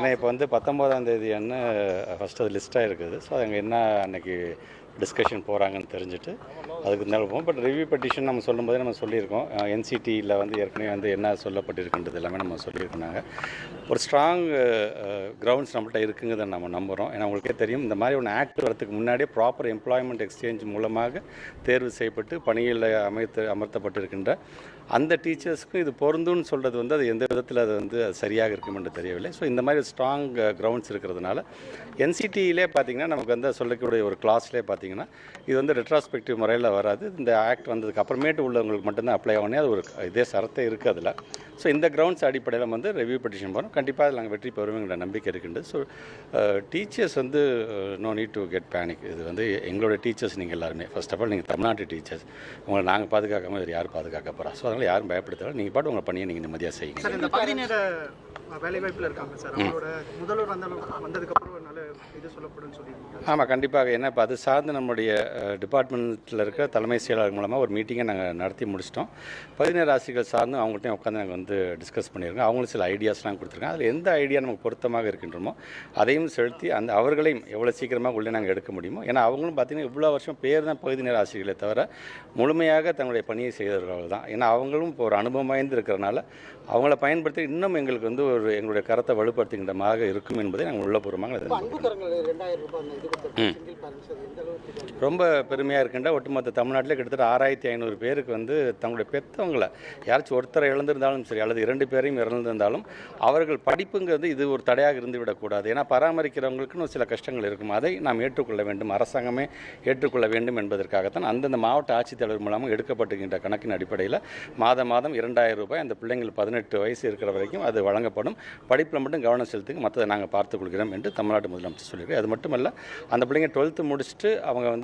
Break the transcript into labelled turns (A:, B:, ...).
A: ஏன்னா இப்போ வந்து பத்தொம்போதாம் தேதி அன்னு ஃபஸ்ட்டு அது லிஸ்ட்டாக இருக்குது. ஸோ அங்கே என்ன அன்னைக்கு டிஸ்கஷன் போகிறாங்கன்னு தெரிஞ்சுட்டு அதுக்கு மேலே போவோம். பட் ரிவ்யூ பெட்டிஷன் நம்ம சொல்லும்போதே நம்ம சொல்லியிருக்கோம். என்சிடியில் வந்து ஏற்கனவே வந்து என்ன சொல்லப்பட்டிருக்குன்றது எல்லாமே நம்ம சொல்லியிருக்கோம் நாங்கள் ஒரு ஸ்ட்ராங் கிரவுண்ட்ஸ் நம்மள்கிட்ட இருக்குங்கிறத நம்ம நம்புகிறோம் ஏன்னா உங்களுக்கே தெரியும் இந்த மாதிரி ஒன்று ஆக்ட் வரதுக்கு முன்னாடியே ப்ராப்பர் எம்ப்ளாய்மெண்ட் எக்ஸ்சேஞ்ச் மூலமாக தேர்வு செய்யப்பட்டு பணியில் அமைத்து அமர்த்தப்பட்டிருக்கின்ற அந்த டீச்சர்ஸ்க்கும் இது பொருந்தும்னு சொல்கிறது வந்து அது எந்த விதத்தில் அது வந்து சரியாக இருக்கும் என்று தெரியவில்லை. ஸோ இந்த மாதிரி ஸ்ட்ராங் கிரவுண்ட்ஸ் இருக்கிறதுனால என்சிடியிலே பார்த்தீங்கன்னா நமக்கு வந்து சொல்லக்கூடிய ஒரு கிளாஸ்லேயே பார்த்தீங்கன்னா இது வந்து ரெட்ராஸ்பெக்டிவ் முறையில் வராது. இந்த ஆக்ட் வந்ததுக்கு அப்புறமேட்டு உள்ளவங்களுக்கு மட்டும்தான் அப்ளை ஆகணும் அது ஒரு இதே சரத்தை இருக்குது அதில். ஸோ இந்த கிரவுண்ட்ஸ் அடிப்படையில் வந்து ரிவ்யூ பெட்டிஷன் போகிறோம் கண்டிப்பாக அதில் நாங்கள் வெற்றி பெறுவோங்கிற நம்பிக்கை இருக்குண்டு. ஸோ டீச்சர்ஸ் வந்து no need to get panic இது வந்து எங்களோட டீச்சர்ஸ் நீங்கள் எல்லாருமே. ஃபர்ஸ்ட் ஆஃப் ஆல் நீங்கள் தமிழ்நாட்டு டீச்சர்ஸ் உங்களை நாங்கள் பாதுகாக்காமல் வேறு யார் பாதுகாக்க போகிறா ஸோ அதனால் யாரும் பயப்படுத்தல. நீங்கள் பாட்டு உங்கள் பணியை நீங்கள் நிம்மதியாக செய்யுங்க.
B: வேலைவாய்ப்பில் இருக்காங்க சார். அவங்களோட முதல்வர் வந்தாலும் வந்ததுக்கப்புறம் ஒரு நல்ல இது சொல்லப்படும்னு சொல்லியிருக்கீங்க
A: ஆமாம் கண்டிப்பாக. ஏன்னா இப்போ அது சார்ந்து நம்முடைய டிபார்ட்மெண்ட்டில் இருக்கிற தலைமை செயலாளர் மூலமாக ஒரு மீட்டிங்கை நாங்கள் நடத்தி முடிச்சிட்டோம். பதினேழு ராசிகள் சார்ந்து அவங்கள்ட்டையும் உட்காந்து நாங்கள் வந்து டிஸ்கஸ் பண்ணியிருக்கோம். அவங்களும் சில ஐடியாஸ்லாம் கொடுத்துருக்காங்க. அதில் எந்த ஐடியா நமக்கு பொருத்தமாக இருக்கின்றமோ அதையும் செலுத்தி அந்த அவர்களையும் எவ்வளோ சீக்கிரமாக உள்ளே நாங்கள் எடுக்க முடியுமோ ஏன்னா அவங்களும் பார்த்தீங்கன்னா இவ்வளோ வருஷம் பேர் தான் பகுதி நேர ஆசிரியர்களே தவிர முழுமையாக தங்களுடைய பணியை செய்தவர்கள் தான். ஏன்னா அவங்களும் இப்போ ஒரு அனுபவம் வாய்ந்து இருக்கிறனால அவங்கள பயன்படுத்தி இன்னும் எங்களுக்கு வந்து ஒரு எங்களுடைய கரத்தை வலுப்படுத்துகின்றமாக இருக்கும் என்பதை நாங்கள் உள்ளபூர்வமாக
B: ரெண்டாயிரம் ரூபாய்
A: ரொம்ப பெருமையாக இருக்கின்ற ஒட்டுமொத்த தமிழ்நாட்டில் கிட்டத்தட்ட ஆறாயிரத்தி ஐநூறு பேருக்கு வந்து தங்களுடைய பெற்றவங்களை யாராச்சும் ஒருத்தரை இழந்திருந்தாலும் சரி அல்லது இரண்டு பேரையும் இறந்திருந்தாலும் அவர்கள் படிப்புங்கிறது இது ஒரு தடையாக இருந்து விடக்கூடாது ஏன்னா பராமரிக்கிறவங்களுக்குன்னு சில கஷ்டங்கள் இருக்கும். அதை நாம் ஏற்றுக்கொள்ள வேண்டும். அரசாங்கமே ஏற்றுக்கொள்ள வேண்டும் என்பதற்காகத்தான் அந்தந்த மாவட்ட ஆட்சித்தலைவர் மூலமாக எடுக்கப்பட்டுகின்ற கணக்கின் அடிப்படையில் மாதம் மாதம் இரண்டாயிரம் ரூபாய் அந்த பிள்ளைங்கள் பதினெட்டு வயசு இருக்கிற வரைக்கும் அது வழங்கப்படும். படிப்பில் மட்டும் கவனம் செலுத்துங்க. மற்றதை நாங்கள் பார்த்துக் கொள்கிறோம் என்று தமிழ்நாடு முதலமைச்சர் சொல்லியிருக்காரு. அது மட்டுமல்ல அந்த பிள்ளைங்க டுவெல்த்து முடிச்சுட்டு அவங்க வந்து